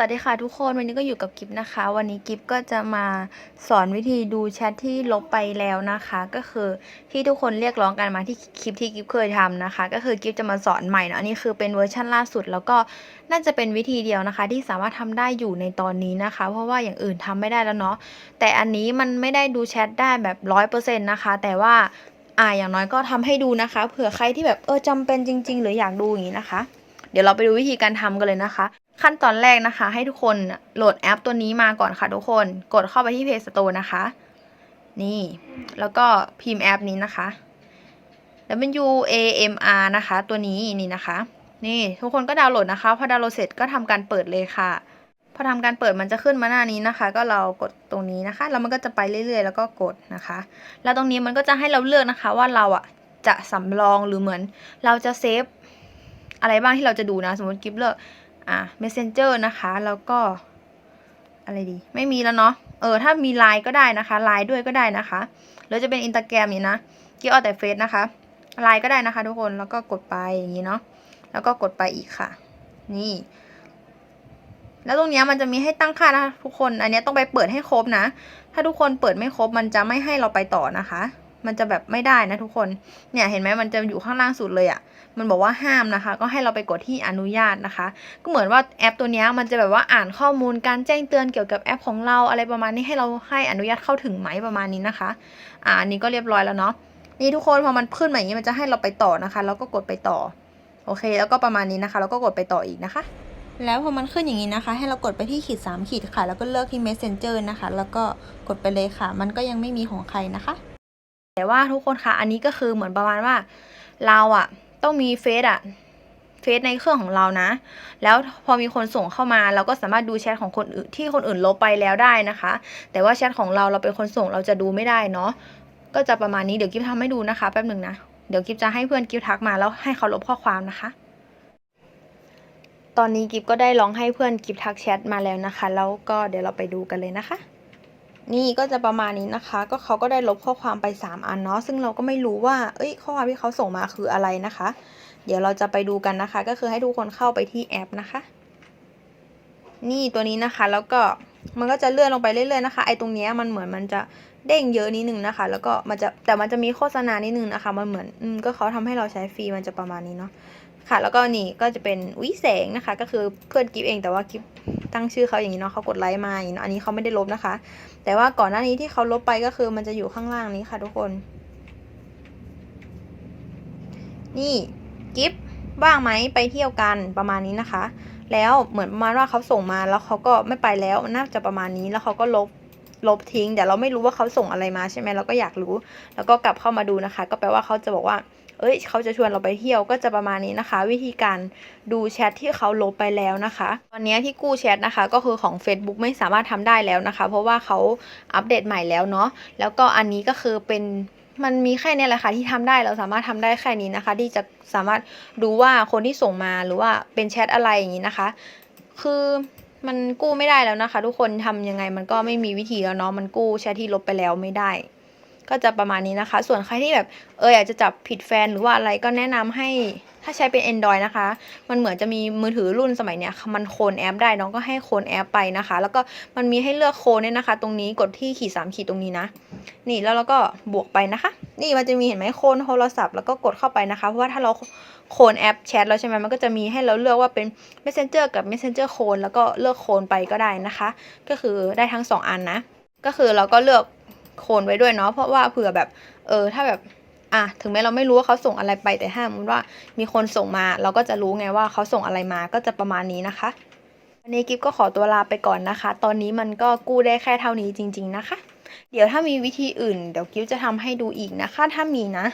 สวัสดีค่ะทุกคนวันนี้ก็อยู่กับกิฟนะคะ วันนี้กิฟก็จะมาสอนวิธีดูแชทที่ลบไปแล้วนะคะ ก็คือที่ทุกคนเรียกร้องกันมาที่คลิปที่กิฟเคยทำนะคะ ก็คือกิฟจะมาสอนใหม่เนะอันนี้คือเป็นเวอร์ชันล่าสุด แล้วก็น่าจะเป็นวิธีเดียวนะคะ ที่สามารถทำได้อยู่ในตอนนี้นะคะ เพราะว่าอย่างอื่นทำไม่ได้แล้วเนาะแต่อันนี้มันไม่ได้ดูแชทได้แบบร้อยเปอร์เซ็นต์นะคะ แต่ว่าอ่าอย่างน้อยก็ทำให้ดูนะคะเผื่อใครที่แบบเออจำเป็นจริง ๆ หรืออยากดูอย่างนี้นะคะ เดี๋ยวเราไปดูวิธีการทำกันเลยนะคะ ขั้นตอนแรกนะคะ ให้ทุกคนโหลดแอปตัวนี้มาก่อนค่ะทุกคน กดเข้าไปที่ Play Store นะคะ นี่ แล้วก็พิมพ์แอปนี้นะคะ W A M R นะคะ ตัวนี้นี่นะคะ นี่ทุกคนก็ดาวน์โหลดนะคะ พอดาวน์โหลดเสร็จก็ทำการเปิดเลยค่ะ พอทำการเปิดมันจะขึ้นมาหน้านี้นะคะ ก็เรากดตรงนี้นะคะ แล้วมันก็จะไปเรื่อยๆ แล้วก็กดนะคะ แล้วตรงนี้มันก็จะให้เราเลือกนะคะ ว่าเราอะจะสำรองหรือเหมือน เราจะเซฟอะไรบ้างที่เราจะดูนะ สมมติกิฟเลือก อะ messenger นะคะ แล้วก็ อะไรดี ไม่มีแล้วเนาะ เออ ถ้ามีไลน์ก็ได้นะคะ ไลน์ด้วยก็ได้นะคะหรือจะเป็นอิน t ต g แกรมนี่นะกิฟเอาแต่เฟซนะคะ ไลน์ก็ได้นะคะทุกคน แล้วก็กดไปอย่างนี้เนาะ แล้วก็กดไปอีกค่ะ นี่ แล้วตรงนี้มันจะมีให้ตั้งค่านะคะทุกคน อันนี้ต้องไปเปิดให้ครบนะ ถ้าทุกคนเปิดไม่ครบมันจะไม่ให้เราไปต่อนะคะ มันจะแบบไม่ได้นะทุกคน เนี่ยเห็นไหมมันจะอยู่ข้างล่างสุดเลยอะ่ะ มันบอกว่าห้ามนะคะ ก็ให้เราไปกดที่อนุญาตนะคะ ก็เหมือนว่าแอปตัวนี้มันจะแบบว่าอ่านข้อมูลการแจ้งเตือนเกี่ยวกับแอปของเราอะไรประมาณนี้ให้เราให้อนุญาตเข้าถึงไหมประมาณนี้นะคะ อ่านนี้ก็เรียบร้อยแล้วเนาะ นี่ทุกคนพอมันขึ้นมาอย่างนี้มันจะให้เราไปต่อนะคะแล้วก็กดไปต่อ โอเค แล้วก็ประมาณนี้นะคะแล้วก็กดไปต่ออีกนะคะแล้วพอมันขึ้นอย่างนี้นะคะ ให้เรากดไปที่ขีด3ขีดค่ะ แล้วก็เลือกที่ messenger นะคะ แล้วก็กดไปเลยค่ะ มันก็ยังไม่มีของใครนะคะ แต่ว่าทุกคนคะอันนี้ก็คือเหมือนประมาณว่า เราอะต้องมีเฟซอะเฟซในเครื่องของเรานะ แล้วพอมีคนส่งเข้ามา เราก็สามารถดูแชทของคนอื่นที่คนอื่นลบไปแล้วได้นะคะ แต่ว่าแชทของเราเราเป็นคนส่งเราจะดูไม่ได้เนาะก็จะประมาณนี้เดี๋ยวกิฟทำให้ดูนะคะแป๊บหนึ่งนะเดี๋ยวกิฟจะให้เพื่อนกิฟทักมาแล้วให้เขาลบข้อความนะคะ ตอนนี้กิฟก็ได้ลองให้เพื่อนกิฟทักแชทมาแล้วนะคะ แล้วก็เดี๋ยวเราไปดูกันเลยนะคะ นี่ก็จะประมาณนี้นะคะ ก็เขาก็ได้ลบข้อความไป 3 อันเนาะซึ่งเราก็ไม่รู้ว่า เอ้ย ข้อความที่เขาส่งมาคืออะไรนะคะ เดี๋ยวเราจะไปดูกันนะคะ ก็คือให้ทุกคนเข้าไปที่แอปนะคะ นี่ตัวนี้นะคะแล้วก็มันก็จะเลื่อนลงไปเรื่อยๆนะคะไอ้ตรงเนี้ยมันเหมือนมันจะเด้งเยอะนิดนึงนะคะ แล้วก็มันจะแต่มันจะมีโฆษณานิดนึงนะคะ มันเหมือนอืมก็เขาทำให้เราใช้ฟรีมันจะประมาณนี้เนาะ ค่ะ แล้วก็นี่ก็จะเป็นวิแสงนะคะ ก็คือเพื่อนกิฟเองแต่ว่ากิฟตั้งชื่อเขาอย่างนี้เนาะเขากดไลค์มาอย่างนี้เนาะอันนี้เขาไม่ได้ลบนะคะ แต่ว่าก่อนหน้านี้ที่เขาลบไปก็คือมันจะอยู่ข้างล่างนี้ค่ะ ทุกคน นี่กิฟว่างไหมไปเที่ยวกันประมาณนี้นะคะ แล้วเหมือนประมาณว่าเขาส่งมาแล้วเขาก็ไม่ไปแล้วน่าจะประมาณนี้แล้วเขาก็ลบลบทิ้งแต่เราไม่รู้ว่าเขาส่งอะไรมาใช่ไหมเราก็อยากรู้ แล้วก็กลับเข้ามาดูนะคะ ก็แปลว่าเขาจะบอกว่า เอ้ย เขาจะชวนเราไปเที่ยวก็จะประมาณนี้นะคะ วิธีการดูแชทที่เขาลบไปแล้วนะคะ ตอนนี้ที่กู้แชทนะคะ ก็คือของ Facebook ไม่สามารถทำได้แล้วนะคะ เพราะว่าเขาอัปเดตใหม่แล้วเนาะแล้วก็อันนี้ก็คือเป็นมันมีแค่นี้แหละค่ะที่ทำได้เราสามารถทำได้แค่นี้นะคะ ที่จะสามารถดูว่าคนที่ส่งมาหรือว่าเป็นแชทอะไรอย่างนี้นะคะ คือมันกู้ไม่ได้แล้วนะคะ ทุกคนทำยังไงมันก็ไม่มีวิธีแล้วเนาะมันกู้แชทที่ลบไปแล้วไม่ได้ ก็จะประมาณนี้นะคะ ส่วนใครที่แบบเอออยากจะจับผิดแฟนหรือว่าอะไรก็แนะนำให้ถ้าใช้เป็น Android นะคะ มันเหมือนจะมีมือถือรุ่นสมัยเนี้ยมันโคลนแอปได้น้องก็ให้โคลนแอปไปนะคะ แล้วก็มันมีให้เลือกโคลนเนี่ยนะคะ ตรงนี้กดที่ขีดสามขีดตรงนี้นะ นี่แล้วเราก็บวกไปนะคะ นี่มันจะมีเห็นไหมโคลนโทรศัพท์แล้วก็กดเข้าไปนะคะ เพราะว่าถ้าเราโคลนแอปแชทแล้วใช่ไหมมันก็จะมีให้เราเลือกว่าเป็น Messenger กับ Messenger โคลนแล้วก็เลือกโคลนไปก็ได้นะคะ ก็คือได้ทั้งสองอันนะ ก็คือเราก็เลือก โคนไว้ด้วยเนาะเพราะว่าเผื่อแบบเออถ้าแบบอะถึงแม้เราไม่รู้ว่าเขาส่งอะไรไปแต่ถ้าสมมติว่ามีคนส่งมา เราก็จะรู้ไงว่าเขาส่งอะไรมาก็จะประมาณนี้นะคะวันนี้กิฟก็ขอตัวลาไปก่อนนะคะ ตอนนี้มันก็กู้ได้แค่เท่านี้จริง ๆนะคะ เดี๋ยวถ้ามีวิธีอื่น เดี๋ยวกิฟจะทำให้ดูอีกนะคะ ถ้ามีนะ